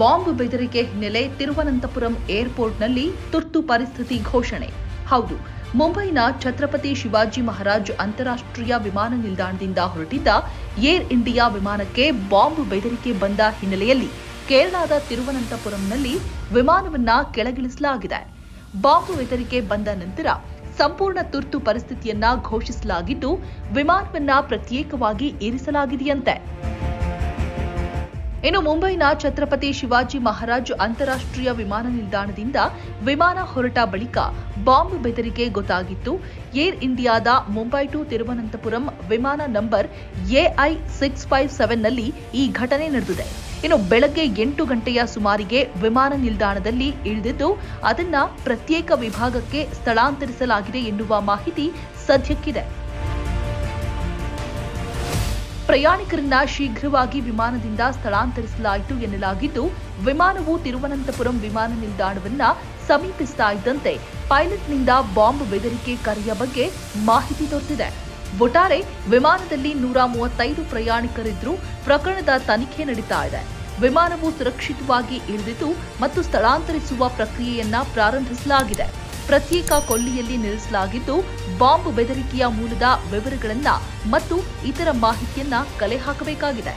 Bomb ಬೆದರಿಕೆ ಹಿನ್ನೆಲೆ ತಿರುವನಂತಪುರಂ ಏರ್ಪೋರ್ಟ್ನಲ್ಲಿ ತುರ್ತು ಪರಿಸ್ಥಿತಿ ಘೋಷಣೆ. ಹೌದು, ಮುಂಬೈನ ಛತ್ರಪತಿ ಶಿವಾಜಿ ಮಹಾರಾಜ್ ಅಂತಾರಾಷ್ಟ್ರೀಯ ವಿಮಾನ ನಿಲ್ದಾಣದಿಂದ ಹೊರಟಿದ್ದ ಏರ್ ಇಂಡಿಯಾ ವಿಮಾನಕ್ಕೆ ಬಾಂಬ್ ಬೆದರಿಕೆ ಬಂದ ಹಿನ್ನೆಲೆಯಲ್ಲಿ ಕೇರಳದ ತಿರುವನಂತಪುರಂನಲ್ಲಿ ವಿಮಾನವನ್ನ ಕೆಳಗಿಳಿಸಲಾಗಿದೆ. ಬಾಂಬ್ ಬೆದರಿಕೆ ಬಂದ ನಂತರ ಸಂಪೂರ್ಣ ತುರ್ತು ಪರಿಸ್ಥಿತಿಯನ್ನ ಘೋಷಿಸಲಾಗಿದ್ದು, ವಿಮಾನವನ್ನ ಪ್ರತ್ಯೇಕವಾಗಿ ಇರಿಸಲಾಗಿದೆಯಂತೆ. ಇನ್ನು ಮುಂಬೈನ ಛತ್ರಪತಿ ಶಿವಾಜಿ ಮಹಾರಾಜ್ ಅಂತಾರಾಷ್ಟ್ರೀಯ ವಿಮಾನ ನಿಲ್ದಾಣದಿಂದ ವಿಮಾನ ಹೊರಟ ಬಳಿಕ ಬಾಂಬ್ ಬೆದರಿಕೆ ಗೊತ್ತಾಗಿತ್ತು. ಏರ್ ಇಂಡಿಯಾದ ಮುಂಬೈ ಟು ತಿರುವನಂತಪುರಂ ವಿಮಾನ ನಂಬರ್ ಎಐ ಸಿಕ್ಸ್ ಫೈವ್ ಸೆವೆನ್ನಲ್ಲಿ ಈ ಘಟನೆ ನಡೆದಿದೆ. ಇನ್ನು ಬೆಳಗ್ಗೆ ಎಂಟು ಗಂಟೆಯ ಸುಮಾರಿಗೆ ವಿಮಾನ ನಿಲ್ದಾಣದಲ್ಲಿ ಇಳಿದಿದ್ದು, ಅದನ್ನ ಪ್ರತ್ಯೇಕ ವಿಭಾಗಕ್ಕೆ ಸ್ಥಳಾಂತರಿಸಲಾಗಿದೆ ಎನ್ನುವ ಮಾಹಿತಿ ಸದ್ಯಕ್ಕಿದೆ. ಪ್ರಯಾಣಿಕರನ್ನ ಶೀಘ್ರವಾಗಿ ವಿಮಾನದಿಂದ ಸ್ಥಳಾಂತರಿಸಲಾಯಿತು ಎನ್ನಲಾಗಿದ್ದು, ವಿಮಾನವು ತಿರುವನಂತಪುರಂ ವಿಮಾನ ನಿಲ್ದಾಣವನ್ನ ಸಮೀಪಿಸ್ತಾ ಇದ್ದಂತೆ ಪೈಲಟ್ನಿಂದ ಬಾಂಬ್ ಬೆದರಿಕೆ ಕರೆಯ ಬಗ್ಗೆ ಮಾಹಿತಿ ದೊರೆತಿದೆ. ಒಟ್ಟಾರೆ, ವಿಮಾನದಲ್ಲಿ ನೂರ ಮೂವತ್ತೈದು ಪ್ರಯಾಣಿಕರಿದ್ರು ಪ್ರಕರಣದ ತನಿಖೆ ನಡೀತಾ ಇದೆ. ವಿಮಾನವು ಸುರಕ್ಷಿತವಾಗಿ ಇಳಿದಿತು ಮತ್ತು ಸ್ಥಳಾಂತರಿಸುವ ಪ್ರಕ್ರಿಯೆಯನ್ನ ಪ್ರಾರಂಭಿಸಲಾಗಿದೆ. ಪ್ರತ್ಯೇಕ ಕೊಲ್ಲಿಯಲ್ಲಿ ನಿಲ್ಲಿಸಲಾಗಿದ್ದು ಬಾಂಬ್ ಬೆದರಿಕೆಯ ಮೂಲದ ವಿವರಗಳನ್ನ ಮತ್ತು ಇತರ ಮಾಹಿತಿಯನ್ನ ಕಲೆ ಹಾಕಬೇಕಾಗಿದೆ.